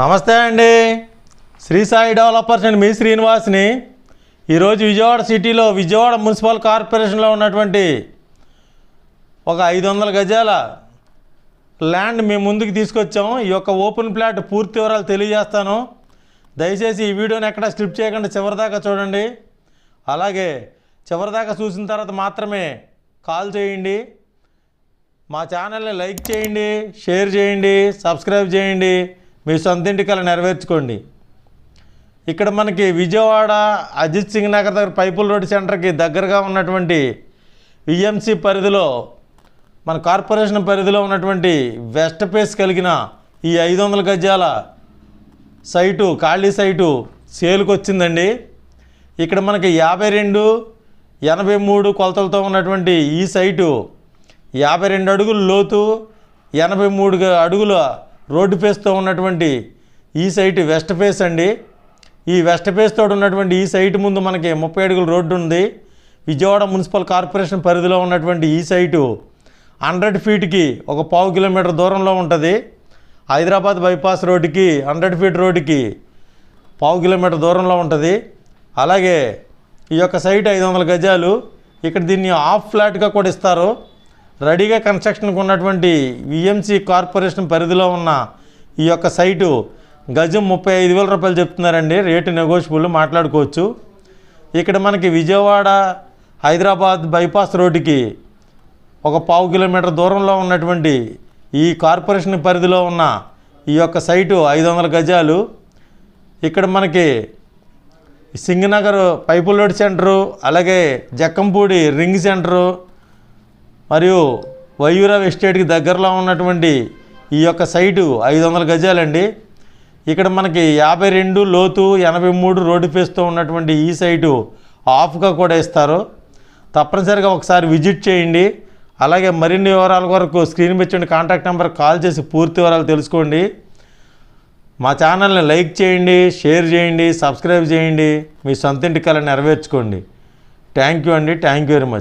నమస్తే అండి. Shri Sai developers and మీ శ్రీనివాస్ని ఈరోజు విజయవాడ సిటీలో విజయవాడ మున్సిపల్ కార్పొరేషన్లో ఉన్నటువంటి ఒక ఐదు వందల గజాల ల్యాండ్ మేము ముందుకు తీసుకొచ్చాం ఈ యొక్క ఓపెన్ ప్లాట్ పూర్తి వివరాలు తెలియజేస్తాను. దయచేసి ఈ వీడియోని ఎక్కడ స్ట్రిప్ చేయకుండా చివరిదాకా చూడండి. అలాగే చివరిదాకా చూసిన తర్వాత మాత్రమే కాల్ చేయండి. మా ఛానల్ని లైక్ చేయండి షేర్ చేయండి సబ్స్క్రైబ్ చేయండి. మీ సొంత ఇంటి కల నెరవేర్చుకోండి. ఇక్కడ మనకి విజయవాడ అజిత్ సింగ్ నగర్ దగ్గర పైపుల్ రోడ్ సెంటర్కి దగ్గరగా ఉన్నటువంటి విఎంసి పరిధిలో మన కార్పొరేషన్ పరిధిలో ఉన్నటువంటి వెస్ట్ పేస్ కలిగిన ఈ ఐదు వందల గజాల సైటు ఖాళీ సైటు సేల్కి వచ్చిందండి ఇక్కడ మనకి యాభై రెండు ఎనభై మూడు కొలతలతో ఉన్నటువంటి ఈ సైటు యాభై రెండు అడుగులు లోతు ఎనభై మూడు అడుగుల రోడ్డు ఫేస్తో ఉన్నటువంటి ఈ సైట్ వెస్ట్ ఫేస్ అండి. ఈ వెస్ట్ ఫేస్ ఉన్నటువంటి ఈ సైట్ ముందు మనకి ముప్పై అడుగుల రోడ్డు ఉంది. విజయవాడ మున్సిపల్ కార్పొరేషన్ పరిధిలో ఉన్నటువంటి ఈ సైటు హండ్రెడ్ ఫీట్కి ఒక పావు కిలోమీటర్ దూరంలో ఉంటుంది. హైదరాబాద్ బైపాస్ రోడ్డుకి హండ్రెడ్ ఫీట్ రోడ్డుకి పావు కిలోమీటర్ దూరంలో ఉంటుంది. అలాగే ఈ యొక్క సైట్ ఐదు వందల గజాలు. ఇక్కడ దీన్ని హాఫ్ ఫ్లాట్గా కూడా ఇస్తారు. రెడీగా కన్స్ట్రక్షన్కి ఉన్నటువంటి విఎంసి కార్పొరేషన్ పరిధిలో ఉన్న ఈ యొక్క సైటు గజం ముప్పై ఐదు వేల రూపాయలు చెప్తున్నారండి. రేటు నెగోషియబుల్ మాట్లాడుకోవచ్చు. ఇక్కడ మనకి విజయవాడ హైదరాబాద్ బైపాస్ రోడ్డుకి ఒక పావు కిలోమీటర్ దూరంలో ఉన్నటువంటి ఈ కార్పొరేషన్ పరిధిలో ఉన్న ఈ యొక్క సైటు ఐదు వందల గజాలు. ఇక్కడ మనకి సింగనగర్ పైపులోడ్ సెంటరు అలాగే జక్కంపూడి రింగ్ సెంటరు మరియు వయూరావ్ ఎస్టేట్కి దగ్గరలో ఉన్నటువంటి ఈ యొక్క సైటు ఐదు వందల గజాలండి. ఇక్కడ మనకి యాభై రెండు లోతు ఎనభై మూడు రోడ్డు ఫేస్తో ఉన్నటువంటి ఈ సైటు ఆఫ్గా కూడా ఇస్తారు. తప్పనిసరిగా ఒకసారి విజిట్ చేయండి. అలాగే మరిన్ని వివరాల వరకు స్క్రీన్ పెంచండి కాంటాక్ట్ నెంబర్ కాల్ చేసి పూర్తి వివరాలు తెలుసుకోండి. మా ఛానల్ని లైక్ చేయండి షేర్ చేయండి సబ్స్క్రైబ్ చేయండి. మీ సొంత ఇంటి కళ నెరవేర్చుకోండి. థ్యాంక్ యూ అండి. Thank you very much.